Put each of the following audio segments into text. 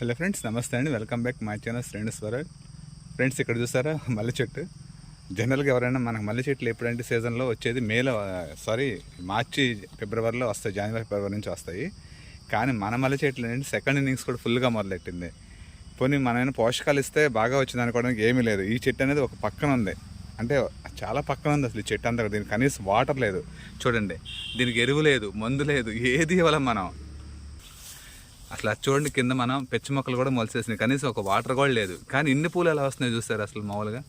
Hello friends నమస్తే అండి. Welcome back my channel friends world friends ఇక్కడ చూసారా? మల్లె చెట్టు. జనరల్గా ఎవరైనా మనకు మల్లె చెట్లు ఎప్పుడంటే సీజన్లో వచ్చేది మేలో సారీ మార్చి ఫిబ్రవరిలో వస్తాయి జనవరి ఫిబ్రవరి నుంచి వస్తాయి. కానీ మన మల్లె చెట్లు ఏంటంటే సెకండ్ ఇన్నింగ్స్ కూడా ఫుల్గా మొదలెట్టింది. పోనీ మనమైనా పోషకాలు ఇస్తే బాగా వచ్చింది అనుకోవడానికి ఏమీ లేదు. ఈ చెట్టు అనేది ఒక పక్కన ఉంది. అంటే చాలా పక్కన ఉంది అసలు ఈ చెట్టు అంతా దీనికి కనీసం వాటర్ లేదు. చూడండి. దీనికి ఎరువు లేదు మందు లేదు ఏది ఇవ్వాలి మనం. అసలు చూడండి కింద మనం పెచ్చి మొక్కలు కూడా మొలిసేసినాయి కనీసం ఒక వాటర్ కూడా లేదు. కానీ ఇన్ని పూలు ఎలా వస్తున్నాయి చూస్తారు అసలు మామూలుగా?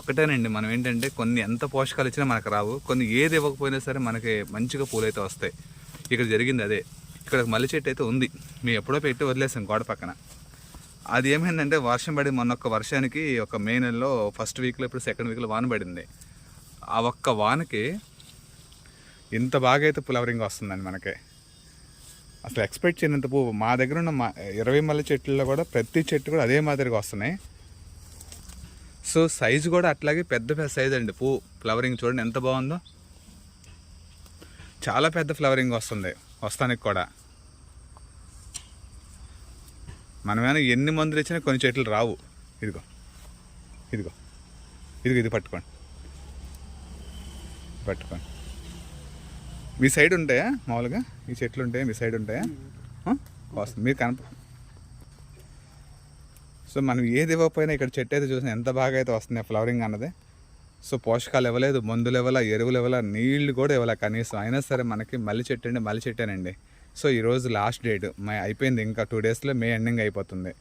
ఒకటేనండి మనం ఏంటంటే కొన్ని ఎంత పోషకాలు ఇచ్చినా మనకు రావు. కొన్ని ఏది ఇవ్వకపోయినా సరే మనకి మంచిగా పూలు అయితే వస్తాయి. ఇక్కడ జరిగింది అదే. ఇక్కడ ఒక మల్లె చెట్టు అయితే ఉంది. మేము ఎప్పుడో పెట్టి వదిలేసాం గోడ పక్కన. అది ఏమైందంటే వర్షం పడి మొన్న ఒక వర్షానికి ఒక మే నెలలో ఫస్ట్ వీక్లో ఇప్పుడు సెకండ్ వీక్లో వాన పడింది. ఆ ఒక్క వానకి ఇంత బాగా అయితే ఫ్లవరింగ్ వస్తుందండి మనకి. అసలు ఎక్స్పెక్ట్ చేయనంత పువ్వు. మా దగ్గర ఉన్న మా ఇరవై మల్లె చెట్లలో కూడా ప్రతి చెట్టు కూడా అదే మాదిరిగా వస్తున్నాయి. సో సైజు కూడా అట్లాగే పెద్ద పెద్ద సైజ్ అండి పువ్వు. ఫ్లవరింగ్ చూడండి ఎంత బాగుందో. చాలా పెద్ద ఫ్లవరింగ్ వస్తుంది వస్తానికి కూడా. మనమేమైనా ఎన్ని మందులు ఇచ్చినా కొన్ని చెట్లు రావు. ఇదిగో. ఇదిగో. ఇదిగో ఇది పట్టుకోండి. పట్టుకోండి. మీ సైడ్ ఉంటాయా? మామూలుగా? ఈ చెట్లు ఉంటాయా? మీ సైడ్ ఉంటాయా? వస్తుంది. మీరు కనప సో మనం ఏది ఇవ్వకపోయినా ఇక్కడ చెట్టు అయితే చూసిన ఎంత బాగా అయితే వస్తుంది ఫ్లవరింగ్ అన్నది. సో పోషకాలు ఇవ్వలేదు. మందులు ఇవ్వాల ఎరువులు ఇవ్వాల నీళ్ళు కూడా ఇవ్వాల కనీసం. అయినా సరే మనకి మల్లి చెట్టు అండి మల్లి చెట్టేనండి. సో ఈరోజు లాస్ట్ డేట్. మే అయిపోయింది ఇంకా టూ డేస్లో మే ఎండింగ్ అయిపోతుంది.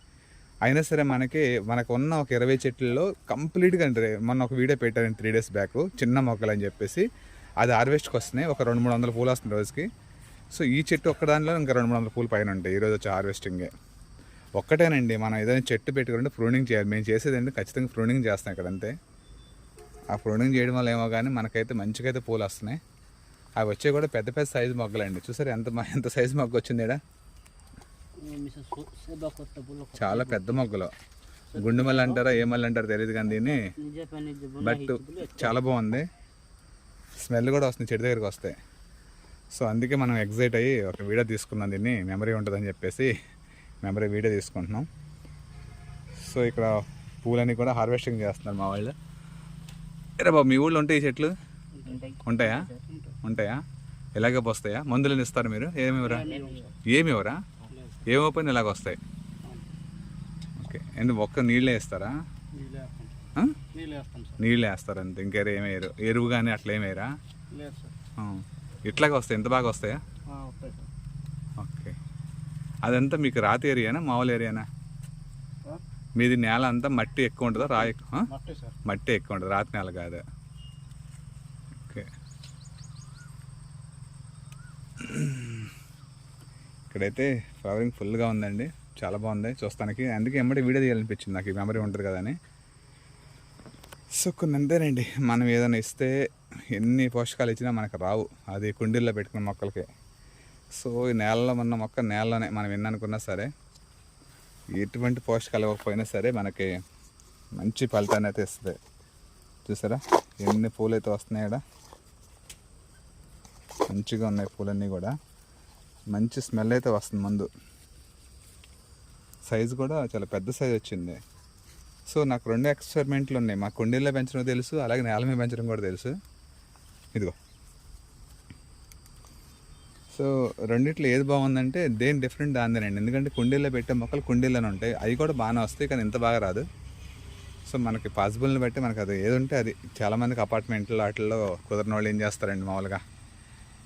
అయినా సరే మనకి మనకు ఉన్న ఒక ఇరవై చెట్లలో కంప్లీట్గా అంటే మొన్న ఒక వీడియో పెట్టాను త్రీ డేస్ బ్యాక్. చిన్న మొక్కలు అని చెప్పేసి. అది హార్వెస్ట్కి వస్తున్నాయి. ఒక రెండు మూడు వందల పూలు వస్తుంది రోజుకి. సో ఈ చెట్టు ఒక్క దానిలో ఇంకా రెండు మూడు వందల పూలు పైన ఉంటాయి ఈరోజు వచ్చి హార్వెస్టింగే. ఒక్కటేనండి మనం ఏదైనా చెట్టు పెట్టుకుంటే ప్రూనింగ్ చేయాలి. మేము చేసేది ఏంటి ఖచ్చితంగా ప్రూనింగ్ చేస్తాం ఇక్కడ అంతే. ఆ ప్రూనింగ్ చేయడం వల్ల ఏమో కానీ మనకైతే మంచిగా అయితే పూలు వస్తున్నాయి. అవి వచ్చే కూడా పెద్ద పెద్ద సైజు మొగ్గలండి. చూసారు ఎంత ఎంత సైజు మొగ్గ వచ్చింది బుల్ల చాలా పెద్ద మొగ్గలు. గుండు మల్లి అంటారా ఏ మల్లి అంటారో తెలియదు కానీ దీన్ని. బట్ చాలా బాగుంది. స్మెల్ కూడా వస్తుంది చెట్టు దగ్గరికి వస్తాయి సో అందుకే మనం ఎగ్జైట్ అయ్యి ఒక వీడియో తీసుకున్నాం దీన్ని. మెమరీ ఉంటుందని చెప్పేసి మెమరీ వీడియో తీసుకుంటున్నాం. సో ఇక్కడ పూలని కూడా హార్వెస్టింగ్ చేస్తున్నారు మా వాళ్ళు. అరే బాబు మీ ఊళ్ళో ఉంటాయి ఈ చెట్లు? ఉంటాయా? ఉంటాయా? ఇలాగే పోస్తాయా? మందులను ఇస్తారు మీరు? ఏమి ఇవ్వరా? ఏమి ఇవ్వరా? ఏమివరా ఏమైపోయినా ఇలాగ వస్తాయి? ఓకే. ఎందుకు ఒక్క నీళ్ళే ఇస్తారా? నీళ్ళు వేస్తారు అంతే ఇంకేరు ఏమేయరు ఎరువు కానీ అట్లా సార్. ఆ. ఇట్లాగే వస్తాయి? ఎంత బాగా వస్తాయా? ఓకే. అదంతా మీకు రాతి ఏరియానా మామూలు ఏరియానా? మీది నేల అంతా మట్టి ఎక్కువ ఉంటుందా? ఆ? మట్టే ఎక్కువ ఉంటుంది? రాతి నేల కాదు. ఓకే. ఇక్కడైతే ఫ్లవరింగ్ ఫుల్గా ఉందండి. చాలా బాగుంది. చూస్తానికి. అందుకే ఎమ్మడి వీడియో తీయాలనిపించింది. నాకు ఈ మెమరీ ఉంటుంది కదా అని. సో కొన్ని అంతేనండి మనం ఏదైనా ఇస్తే ఎన్ని పోషకాలు ఇచ్చినా మనకు రావు. అది కుండీల్లో పెట్టుకున్న మొక్కలకి. సో ఈ నేలలో ఉన్న మొక్క నేలలోనే మనం ఎన్ని అనుకున్నా సరే ఎటువంటి పోషకాలు ఇవ్వకపోయినా సరే మనకి మంచి ఫలితాన్ని అయితే ఇస్తుంది. చూసారా? ఎన్ని పూలు అయితే వస్తున్నాయి ఇక్కడ మంచిగా ఉన్నాయి పూలన్నీ కూడా. మంచి స్మెల్ అయితే వస్తుంది ముందు. సైజు కూడా చాలా పెద్ద సైజ్ వచ్చింది. సో నాకు రెండు ఎక్స్పెరిమెంట్లు ఉన్నాయి. మా కుండీల్లో పెంచడం తెలుసు అలాగే నేల మీద పెంచడం కూడా తెలుసు. ఇదిగో. సో రెండిట్లో ఏది బాగుందంటే దేని డిఫరెంట్ దాందేనండి ఎందుకంటే కుండీల్లో పెట్టే మొక్కలు కుండీల్లోనే ఉంటాయి. అవి కూడా బాగానే వస్తాయి కానీ ఇంత బాగా రాదు. సో మనకి పాసిబుల్ని బట్టి మనకు అది ఏది ఉంటే అది. చాలామందికి అపార్ట్మెంట్లో వాటిల్లో కుదరని వాళ్ళు ఏం చేస్తారండి మామూలుగా?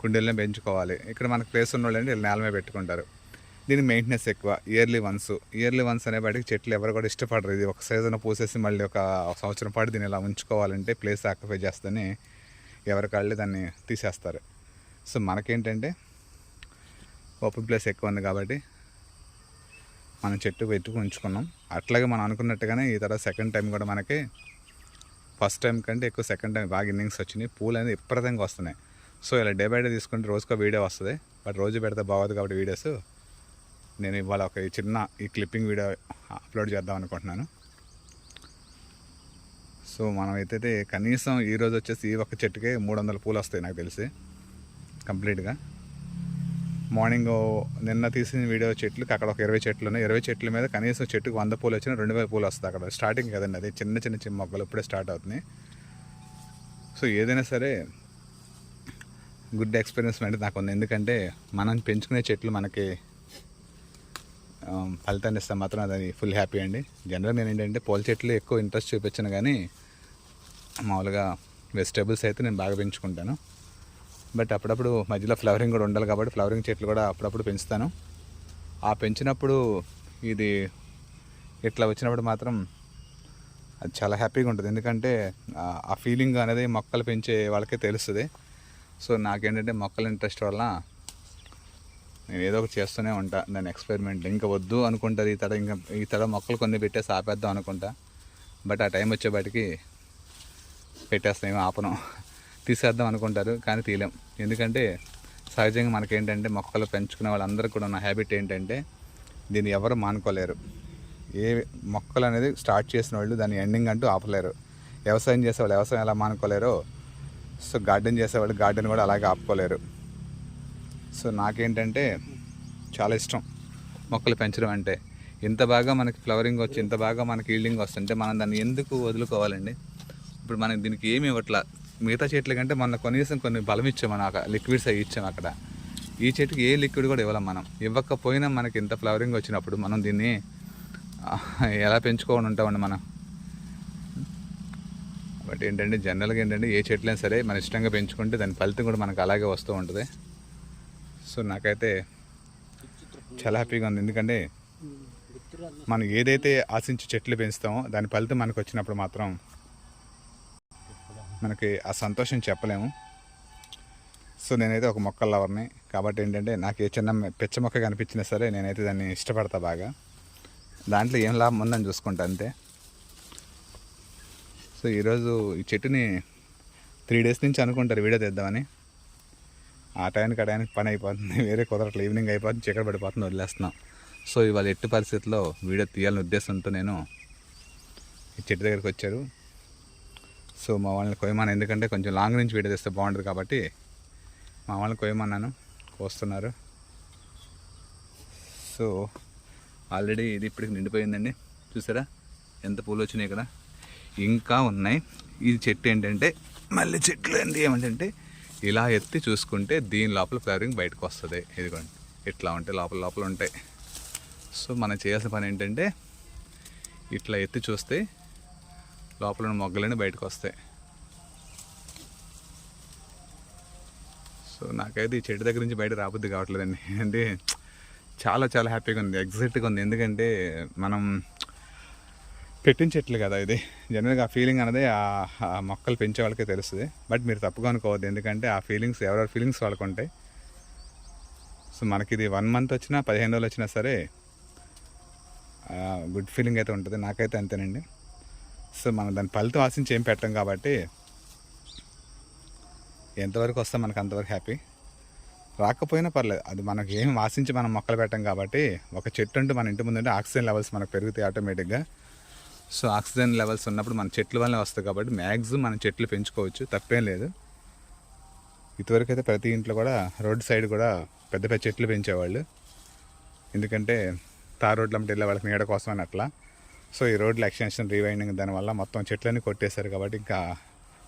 కుండీలనే పెంచుకోవాలి. ఇక్కడ మనకి ప్లేస్ ఉన్న వాళ్ళు అంటే నేల మీద పెట్టుకుంటారు. దీని మెయింటెనెన్స్ ఎక్కువ ఇయర్లీ వన్స్ ఇయర్లీ వన్స్ అనే బయటకి చెట్లు ఎవరు కూడా ఇష్టపడరు. ఇది ఒక సీజన్ పూసేసి మళ్ళీ ఒక సంవత్సరం పాటు దీన్ని ఇలా ఉంచుకోవాలంటే ప్లేస్ ఆక్యుపై చేస్తేనే ఎవరి కాళ్ళు దాన్ని తీసేస్తారు. సో మనకేంటంటే ఓపెన్ ప్లేస్ ఎక్కువ ఉంది కాబట్టి మనం చెట్టు పెట్టుకు ఉంచుకున్నాం. అట్లాగే మనం అనుకున్నట్టుగానే ఈ తర్వాత సెకండ్ టైం కూడా మనకి ఫస్ట్ టైం కంటే ఎక్కువ సెకండ్ టైం బాగా ఇన్నింగ్స్ వచ్చినాయి. పూలు అనేది విపరీతంగా వస్తున్నాయి. సో ఇలా డే బై డే తీసుకుంటే రోజుకో వీడియో వస్తుంది. బట్ రోజు పెడితే బాగోదు కాబట్టి వీడియోస్ నేను ఇవాళ ఒక ఈ చిన్న ఈ క్లిప్పింగ్ వీడియో అప్లోడ్ చేద్దాం అనుకుంటున్నాను. సో మనం అయితే కనీసం ఈ రోజు వచ్చేసి ఈ ఒక్క చెట్టుకే మూడు వందల పూలు వస్తాయి నాకు తెలిసి కంప్లీట్గా. మార్నింగ్ నిన్న తీసిన వీడియో చెట్లకి అక్కడ ఒక ఇరవై చెట్లు ఉన్నాయి. ఇరవై చెట్ల మీద కనీసం చెట్టుకు వంద పూలు వచ్చినా రెండు వేల పూలు వస్తాయి అక్కడ. స్టార్టింగ్ కదండి అది చిన్న చిన్న చిన్న మొక్కలు ఇప్పుడే స్టార్ట్ అవుతున్నాయి. సో ఏదైనా సరే గుడ్ ఎక్స్పీరియన్స్ అంటే నాకు ఉంది. ఎందుకంటే మనం పెంచుకునే చెట్లు మనకి Um, ఫలితాన్ని ఇస్తే మాత్రం అది ఫుల్ హ్యాపీ అండి. జనరల్ నేను ఏంటంటే పూల చెట్లు ఎక్కువ ఇంట్రెస్ట్ చూపించాను కానీ మామూలుగా వెజిటేబుల్స్ అయితే నేను బాగా పెంచుకుంటాను. బట్ అప్పుడప్పుడు మధ్యలో ఫ్లవరింగ్ కూడా ఉండాలి కాబట్టి ఫ్లవరింగ్ చెట్లు కూడా అప్పుడప్పుడు పెంచుతాను. ఆ పెంచినప్పుడు ఇది ఇట్లా వచ్చినప్పుడు మాత్రం అది చాలా హ్యాపీగా ఉంటుంది. ఎందుకంటే ఆ- ఆ ఫీలింగ్ అనేది మొక్కలు పెంచే వాళ్ళకే తెలుస్తుంది. సో నాకేంటంటే మొక్కల ఇంట్రెస్ట్ వల్ల నేను ఏదో ఒకటి చేస్తూనే ఉంటా. దాని ఎక్స్పెరిమెంట్ ఇంకా వద్దు అనుకుంటుంది. ఈ తడ ఇంకా ఈ తడ మొక్కలు కొన్ని పెట్టేసి ఆపేద్దాం అనుకుంటా. బట్ ఆ టైం వచ్చేపాటికి పెట్టేస్తాం ఏమి ఆపనం. తీసేద్దాం అనుకుంటారు కానీ తీయలేం. ఎందుకంటే సహజంగా మనకేంటంటే మొక్కలు పెంచుకునే వాళ్ళందరికీ కూడా ఉన్న హ్యాబిట్ ఏంటంటే దీన్ని ఎవరు మానుకోలేరు. ఏ మొక్కలు అనేది స్టార్ట్ చేసిన వాళ్ళు దాని ఎండింగ్ అంటూ ఆపలేరు. వ్యవసాయం చేసేవాళ్ళు వ్యవసాయం ఎలా మానుకోలేరో సో గార్డెన్ చేసేవాళ్ళు గార్డెన్ కూడా అలాగే ఆపుకోలేరు. సో నాకేంటంటే చాలా ఇష్టం మొక్కలు పెంచడం అంటే. ఇంత బాగా మనకి ఫ్లవరింగ్ వచ్చి ఇంత బాగా మనకి ఈల్డింగ్ వస్తుంటే మనం దాన్ని ఎందుకు వదులుకోవాలండి? ఇప్పుడు మనకి దీనికి ఏమి ఇవ్వట్లా? మిగతా చెట్ల కంటే మన కనీసం కొన్ని బలం ఇచ్చాం మనం అక్కడ లిక్విడ్స్ అవి ఇచ్చాం అక్కడ. ఈ చెట్టుకి ఏ లిక్విడ్ కూడా ఇవ్వలేం మనం. ఇవ్వకపోయినా మనకి ఇంత ఫ్లవరింగ్ వచ్చినప్పుడు మనం దీన్ని ఎలా పెంచుకోని ఉంటామండి మనం. బట్ ఏంటంటే జనరల్గా ఏంటంటే ఏ చెట్లైనా సరే మన ఇష్టంగా పెంచుకుంటే దాని ఫలితం కూడా మనకు అలాగే వస్తూ ఉంటుంది. సో నాకైతే చాలా హ్యాపీగా ఉంది. ఎందుకంటే మనం ఏదైతే ఆశించి చెట్లు పెంచుతామో దాని ఫలితం మనకు వచ్చినప్పుడు మాత్రం మనకి ఆ సంతోషం చెప్పలేము. సో నేనైతే ఒక మొక్కల లవర్ని కాబట్టి ఏంటంటే నాకు ఏ చిన్న పెచ్చ మొక్క కనిపించినా సరే నేనైతే దాన్ని ఇష్టపడతా బాగా. దాంట్లో ఏం లాభం ఉందని చూసుకుంటా అంతే. సో ఈరోజు ఈ చెట్టుని త్రీ డేస్ నుంచి అనుకుంటారు వీడియో తెద్దామని. ఆ టైంకి ఆ టైంకి పని అయిపోతుంది. వేరే కుదరట్లేదు ఈవినింగ్ అయిపోతుంది చీకటి పడిపోతుంది వదిలేస్తున్నాం. సో ఇవాళ ఎట్టి పరిస్థితుల్లో వీడియో తీయాలని ఉద్దేశంతో నేను ఈ చెట్టు దగ్గరికి వచ్చారు. సో మా వాళ్ళని కొయ్యమని ఎందుకంటే కొంచెం లాంగ్ నుంచి వీడియో తెస్తే బాగుంటుంది కాబట్టి మా వాళ్ళని కొయ్యమన్నాను. కోస్తున్నారు. సో ఆల్రెడీ ఇది ఇప్పటికి నిండిపోయిందండి. చూసారా? ఎంత పూలు వచ్చినాయి ఇక్కడ? ఇంకా ఉన్నాయి. ఈ చెట్టు ఏంటంటే మళ్ళీ చెట్లు ఏంటి? ఏమంటే ఇలా ఎత్తి చూసుకుంటే దీని లోపల ఫ్లేవరింగ్ బయటకు వస్తుంది. ఇదిగోండి. ఇట్లా ఉంటాయి లోపల లోపల ఉంటాయి. సో మనం చేయాల్సిన పని ఏంటంటే ఇట్లా ఎత్తి చూస్తే లోపల ఉన్న మొగ్గలన్నీ బయటకు వస్తాయి. సో నాకైతే ఈ చెట్టు దగ్గర నుంచి బయట రాబుద్ది కావట్లేదండి. అంటే చాలా చాలా హ్యాపీగా ఉంది. ఎగ్జైట్గా ఉంది. ఎందుకంటే మనం పెట్టిన చెట్లు కదా ఇది. జనరల్గా ఆ ఫీలింగ్ అనేది ఆ- మొక్కలు పెంచే వాళ్ళకే తెలుస్తుంది. బట్ మీరు తప్పుగా అనుకోవద్దు. ఎందుకంటే ఆ ఫీలింగ్స్ ఎవరెవరి ఫీలింగ్స్ వాళ్ళకు ఉంటాయి సో మనకి ఇది వన్ మంత్ వచ్చినా పదిహేను రోజులు వచ్చినా సరే గుడ్ ఫీలింగ్ అయితే ఉంటుంది. నాకైతే అంతేనండి. సో మనం దాని ఫలితం ఆశించి ఏం పెట్టం కాబట్టి ఎంతవరకు వస్తే మనకు అంతవరకు హ్యాపీ రాకపోయినా పర్లేదు. అది మనకి ఏం ఆశించి మనం మొక్కలు పెట్టం కాబట్టి ఒక చెట్టు అంటూ మన ఇంటి ముందు ఆక్సిజన్ లెవెల్స్ మనకు పెరుగుతాయి ఆటోమేటిక్గా సో ఆక్సిజన్ లెవెల్స్ ఉన్నప్పుడు మన చెట్ల వల్లే వస్తాయి కాబట్టి మ్యాక్సిమం మనం చెట్లు పెంచుకోవచ్చు తప్పేం లేదు. ఇదివరకు అయితే ప్రతి ఇంట్లో కూడా రోడ్ సైడ్ కూడా పెద్ద పెద్ద చెట్లు పెంచేవాళ్ళు. ఎందుకంటే తార్ రోడ్ల వెళ్ళే వాళ్ళకి నీడ కోసం అని అట్లా. సో ఈ రోడ్లు ఎక్స్టెన్షన్ రీవైండింగ్ దానివల్ల మొత్తం చెట్లన్నీ కొట్టేశారు కాబట్టి ఇంకా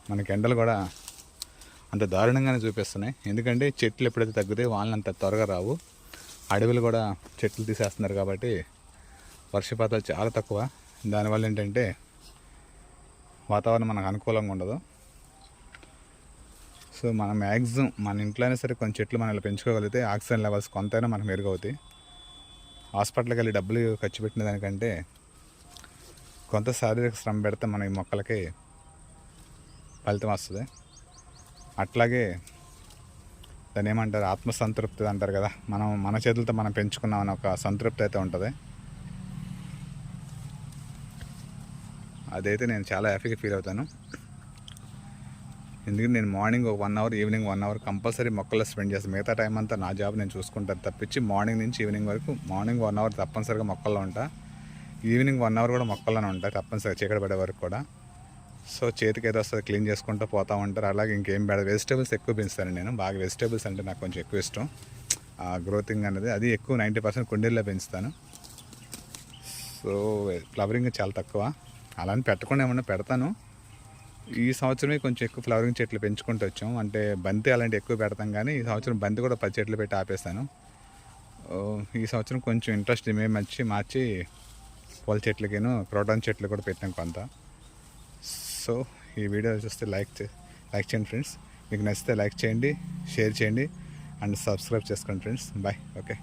మనకి ఎండలు కూడా అంత దారుణంగానే చూపిస్తున్నాయి. ఎందుకంటే చెట్లు ఎప్పుడైతే తగ్గుతాయి వాళ్ళని అంత త్వరగా రావు. అడవులు కూడా చెట్లు తీసేస్తున్నారు కాబట్టి వర్షపాతాలు చాలా తక్కువ. దానివల్ల ఏంటంటే వాతావరణం మనకు అనుకూలంగా ఉండదు. సో మనం మ్యాక్సిమం మన ఇంట్లో అయినా సరే కొన్ని చెట్లు మనం ఇలా పెంచుకోగలిగితే ఆక్సిజన్ లెవెల్స్ కొంతైనా మనకు మెరుగవుతాయి. హాస్పిటల్కి వెళ్ళి డబ్బులు ఖర్చు పెట్టిన దానికంటే కొంత శారీరక శ్రమ పెడితే మన ఈ మొక్కలకి ఫలితం వస్తుంది. అట్లాగే దాన్ని ఏమంటారు? ఆత్మసంతృప్తి అంటారు కదా? మనం మన చేతులతో మనం పెంచుకున్నామని ఒక సంతృప్తి అయితే ఉంటుంది. అదైతే నేను చాలా హ్యాపీగా ఫీల్ అవుతాను. ఎందుకంటే నేను మార్నింగ్ ఒక one hour evening one hour compulsory మొక్కల్లో స్పెండ్ చేస్తాను మిగతా టైం అంతా నా జాబ్ నేను చూసుకుంటాను తప్పించి మార్నింగ్ నుంచి ఈవినింగ్ వరకు మార్నింగ్ వన్ అవర్ తప్పనిసరిగా మొక్కల్లో ఉంటా. ఈవినింగ్ వన్ అవర్ కూడా మొక్కల్లోనే ఉంటా తప్పనిసరిగా చీకటి పడే వరకు కూడా. సో చేతికి ఏదో వస్తుంది క్లీన్ చేసుకుంటూ పోతా ఉంటారు. అలాగే ఇంకేం బెడ వెజిటేబుల్స్ ఎక్కువ పెంచుతాను నేను. బాగా వెజిటేబుల్స్ అంటే నాకు కొంచెం ఎక్కువ ఇష్టం. ఆ గ్రోతింగ్ అనేది అది ఎక్కువ నైంటీ పర్సెంట్ కుండీల్లో పెంచుతాను. సో ఫ్లవరింగ్ చాలా తక్కువ. అలాని పెట్టకుండా ఏమన్నా పెడతాను. ఈ సంవత్సరమే కొంచెం ఎక్కువ ఫ్లవరింగ్ చెట్లు పెంచుకుంటూ వచ్చాం. అంటే బంతి అలాంటి ఎక్కువ పెడతాం కానీ ఈ సంవత్సరం బంతి కూడా పది చెట్లు పెట్టి ఆపేస్తాను. ఈ సంవత్సరం కొంచెం ఇంట్రెస్ట్ మేము వచ్చి మార్చి పూల చెట్లకిను క్రోటాన్ చెట్లు కూడా పెట్టాం కొంత. సో ఈ వీడియో చూస్తే లైక్ చే లైక్ చేయండి ఫ్రెండ్స్. మీకు నచ్చితే లైక్ చేయండి షేర్ చేయండి అండ్ సబ్స్క్రైబ్ చేసుకోండి ఫ్రెండ్స్. Bye okay.